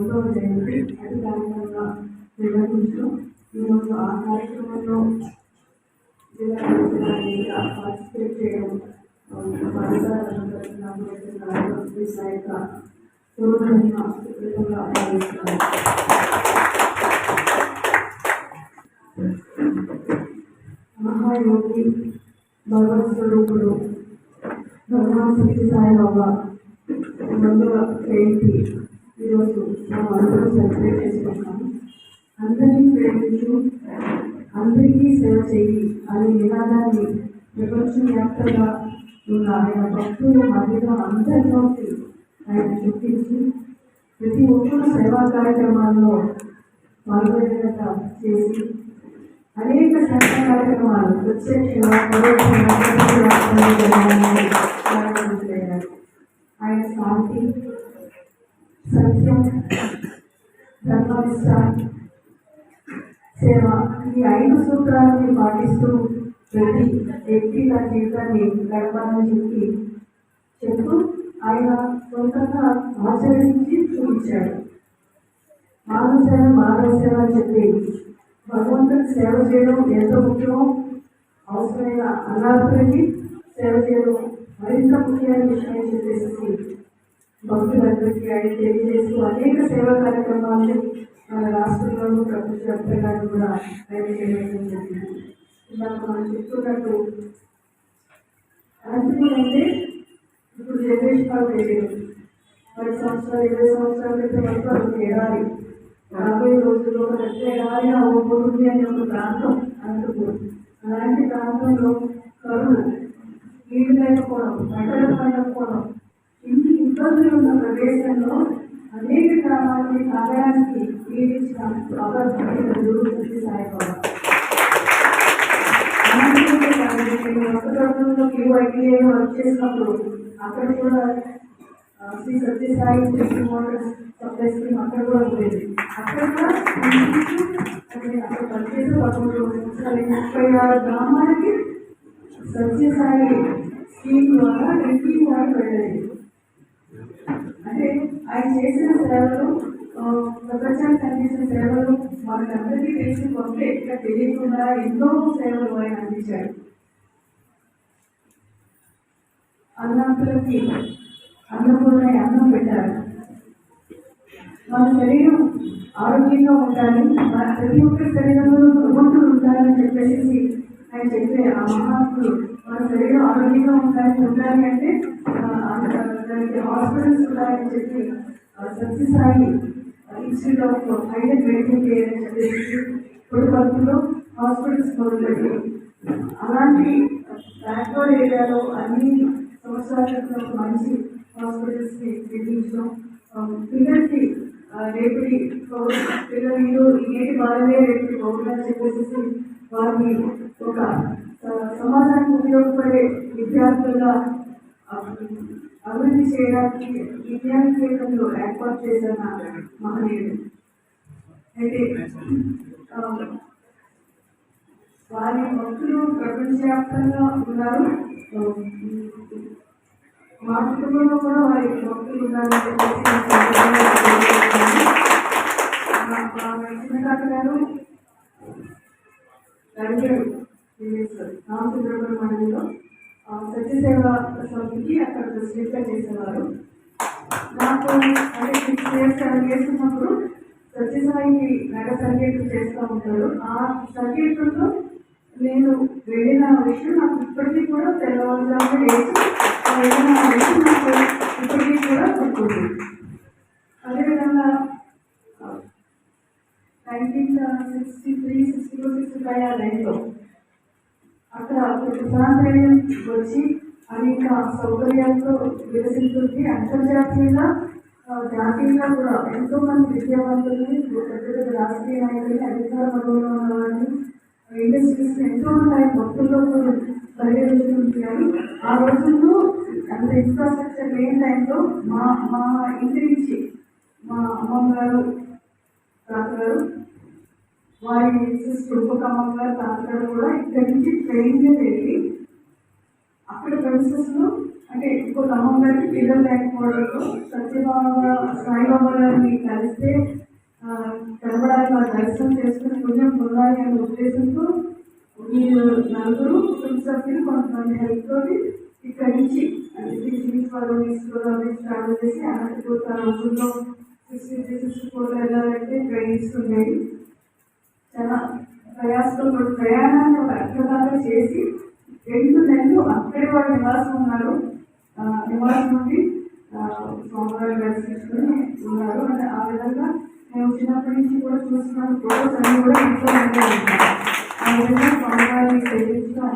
మూడవ జయంతి అధికారికంగా నిర్వహించు ఈరోజు ఆ కార్యక్రమంలో జిల్లా ప్రజలందరికీ పార్టిసిపేట్ చేయడం మా అధికారులందరూ నాకు చేస్తున్నారు ఈ సాయక పూర్వజన్మ సుకృతంగా భావిస్తున్నాను మహాయోగి భగవత్ స్వరూపుడు భగవాన్ సత్య సాయిబాబా రెండవ జయంతి ఈరోజు మనం అందరూ సెలబ్రేట్ చేసుకుంటాము అందరినీ ప్రేమించు అందరికీ సేవ చేయి అనే నినాదాన్ని ప్రపంచవ్యాప్తంగా ఉన్న ఆయన భక్తుల మధ్యలో అందరిలోకి ఆయన చూపించి ప్రతి ఒక్కరు సేవా కార్యక్రమాల్లో పాల్గొనేట చేసి అనేక సేవా కార్యక్రమాలు ప్రత్యక్ష చెప్తూ ఆయన సొంతంగా ఆచరించి చూపించాడు. మానవ సేవ మానవ సేవ అని చెప్పి భగవంతుడికి సేవ చేయడం ఎంతో ముఖ్యమో అవసరమైన అనాథులకి సేవ చేయడం మరింత ముఖ్యమైన విషయం అని చెప్పేసి భక్తులందరికీ ఆయన తెలియజేస్తూ అనేక సేవా కార్యక్రమాలు మన రాష్ట్రంలోనూ ప్రపంచవ్యాప్తంగా కూడా ఆయన చేయడం జరిగింది. ఇందాక మనం చెప్తున్నట్టు అంటే ఇప్పుడు జనరేషన్ లేదు. పది సంవత్సరాలు ఇరవై సంవత్సరాల క్రితం వరకు అది తేడాలి రాబోయే రోజుల్లో ఒక పెద్ద ఎడారి అవ్వబోతుంది అనే ఒక ప్రాంతం అందుకు అలాంటి ప్రాంతంలో కరువు నీళ్ళు లేకపోవడం పంటలు పండకపోవడం ఇన్ని ఇబ్బందులు ఉన్న ప్రదేశంలో అనేక గ్రామాలని ఆదాయానికి నీరించిన జరుగుతుంది సాయిబాబా. కొత్తగూడెంలో క్యూ ఐటీఐ వర్క్ చేసినప్పుడు అక్కడ కూడా Shri Sathyasai Krishna motor supply scheme అక్కడ కూడా ఉండేది. అక్కడ కూడా అక్కడ పనిచేసి పదమూడు సంవత్సరాలు ముప్పై ఆరు గ్రామాలకి సత్యసాయి స్కీమ్ ద్వారా డ్రింకింగ్ వాటర్ వెళ్ళేది అంటే ఆయన చేసిన సేవలు ప్రపంచానికి అందించిన సేవలు మనకందరికీ తెలిసి కొంత ఇక్కడ తెలియకుండా ఎన్నో సేవలు ఆయన అందించారు. అన్నంతులకి అన్నపూర్ణ అన్నం పెట్టారు. మన శరీరం ఆరోగ్యంగా ఉండాలి. మన ప్రతి ఒక్కరి శరీరంలో గుణవంతులు ఉండాలని చెప్పేసి ఆయన చెప్పే ఆ మహాత్ములు మన శరీరం ఆరోగ్యంగా ఉండాలి ఉండాలి అంటే దానికి హాస్పిటల్స్ ఉండాలని చెప్పి Sathyasai institute of higher medical care అని చెప్పేసి పుట్టుపర్తిలో హాస్పిటల్స్ మొదలుపెట్టి ఈరోజు నేటి బాలలే రేపటి చెప్పేసి వారిని ఒక సమాజానికి ఉపయోగపడే విద్యార్థులుగా అభివృద్ధి చేయడానికి విజ్ఞాన కేంద్రంలో ఏర్పాటు చేసిన మహనీయుడు. అయితే వారి భక్తులు ప్రపంచవ్యాప్తంగా ఉన్నారు. మా కుటుంబంలో కూడా వారి భక్తులు ఉన్నారని చెప్పేసి నేను గారు రామచంద్రపురం మండలిలో సత్యసేవ సమితికి అక్కడ ప్రెసిడెంట్గా చేసేవారు నాకు అంటే సిక్స్ ఇయర్స్ సెవెన్ ఇయర్స్ ఉన్నప్పుడు సత్యసాయి నగ సంగీతం చేస్తూ ఉంటారు. ఆ సంగీతంలో టూ సిక్స్టీ ఫైవ్ అక్కడ ప్రశాంతయం వచ్చి అనేక సౌకర్యాలతో వికసిస్తుంది అంతర్జాతీయంగా జాతీయంగా కూడా ఎంతో మంది విద్యావంతుల్ని పెద్ద పెద్ద రాజకీయ నాయకుల్ని అధికార వర్గంలో ఉన్న వారిని ఇండస్ట్రీస్ ఎంతో మంది ఆయన భక్తుల్లో పరిగణించుకుంటున్నారు ఆ రోజుల్లో అంత ఇన్ఫ్రాస్ట్రక్చర్ లేని టైంలో మా మా ఇంటి నుంచి మా అమ్మమ్మ గారు తాతగారు వారి సిస్టర్ ఉపకమ్మ గారు తాతగారు కూడా ఇక్కడి నుంచి ట్రైన్లో వెళ్ళి అక్కడ ప్రిన్సెస్లో అంటే ఇంకో అమ్మ గారికి పిల్లలు లేకపోవడంతో సత్యబాబా సాయిబాబా గారిని కలిస్తే ఆ, కలవడానికి వారు దర్శనం చేసుకుని కొంచెం పొందాలి అనే ఉద్దేశంతో మీరు నలుగురు కుటుంబ సభ్యులు కొంతమంది హెల్ప్తో తోటి ఇక్కడి నుంచి అంటే శ్రీ శ్రీ ట్రావెల్ చేసి అనంతపూర్ ఊళ్ళో సిక్స్టీ త్రీ సిక్స్టీ ఫోర్లో వెళ్ళాలంటే ట్రైన్స్ ఉండేవి చాలా ప్రయాసంతో ప్రయాణాన్ని ఒక చేసి రెండు నెలలు అక్కడే వాడు నివాసం ఉన్నారు. నివాసం నుండి ఆ, స్వామివారి ఉన్నారు. అంటే ఆ విధంగా మేము చిన్నప్పటి నుంచి కూడా చూస్తున్నాం ఫోటోస్ అన్ని కూడా ఇంట్లో ఉంటాయి ఆ విధంగా స్వామివారిని సేవించడం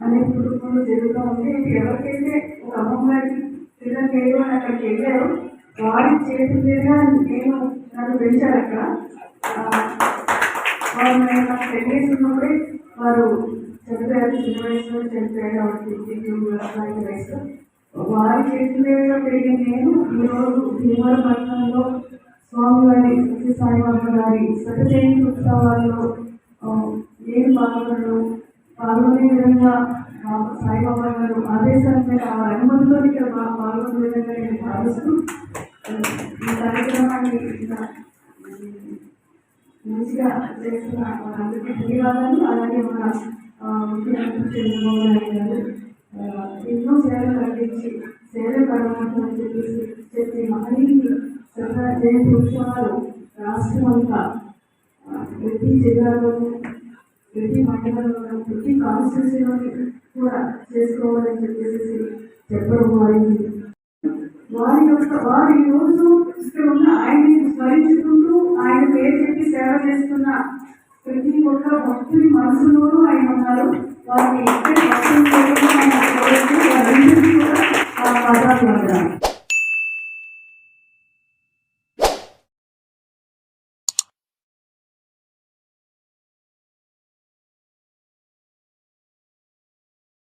అనేక కుటుంబంలో జరుగుతూ ఉంది. ఇది ఎవరికైతే ఒక అమ్మగారి పిల్లలు ఏదో అని అక్కడికి వెళ్ళారో వారి చేతి మీద నేను నన్ను పెంచారు అక్కడ. వారు నాకు ఉన్నప్పుడే వారు చనిపోయారు చిన్న వయసులో చనిపోయారు కాబట్టి ఫిఫ్టీ వయసు వారి చేతి పెరిగిన నేను ఈరోజు భీమవరం పట్టణంలో స్వామివారి సత్య సాయిబాబా గారి సత్య జయంతి ఉత్సవాల్లో ఆ, నేను పాల్గొనడం పాల్గొనే విధంగా సాయిబాబా గారు ఆదేశాల మీద ఆ అనుమతిలో ఇక్కడ పాల్గొనే విధంగా నేను భావిస్తూ ఈ కార్యక్రమాన్ని మంచిగా చేస్తున్న ధన్యవాదాలు. అలాగే మన ముఖ్యమంత్రి చంద్రబాబు నాయుడు గారు ఎన్నో సేవలు అందించి సేవలు పడమంటని చెప్పేసి చెప్పి మహనీయుని సదా జయంతి ఉత్సవాలు రాష్ట్రం అంతా ప్రతి జిల్లాలోనూ ప్రతి మండలంలోనూ ప్రతి కాన్స్టిట్యూన్సీలోని కూడా చేసుకోవాలని చెప్పేసి చెప్పడం వారికి వారి యొక్క వారి ఈ రోజు ఇక్కడ ఉన్న ఆయన్ని స్మరించుకుంటూ ఆయన పేరు చెప్పి సేవ చేస్తున్న ప్రతి ఒక్క భక్తుని మనసులోనూ ఆయన ఉన్నారు. వారిని ఎక్కడి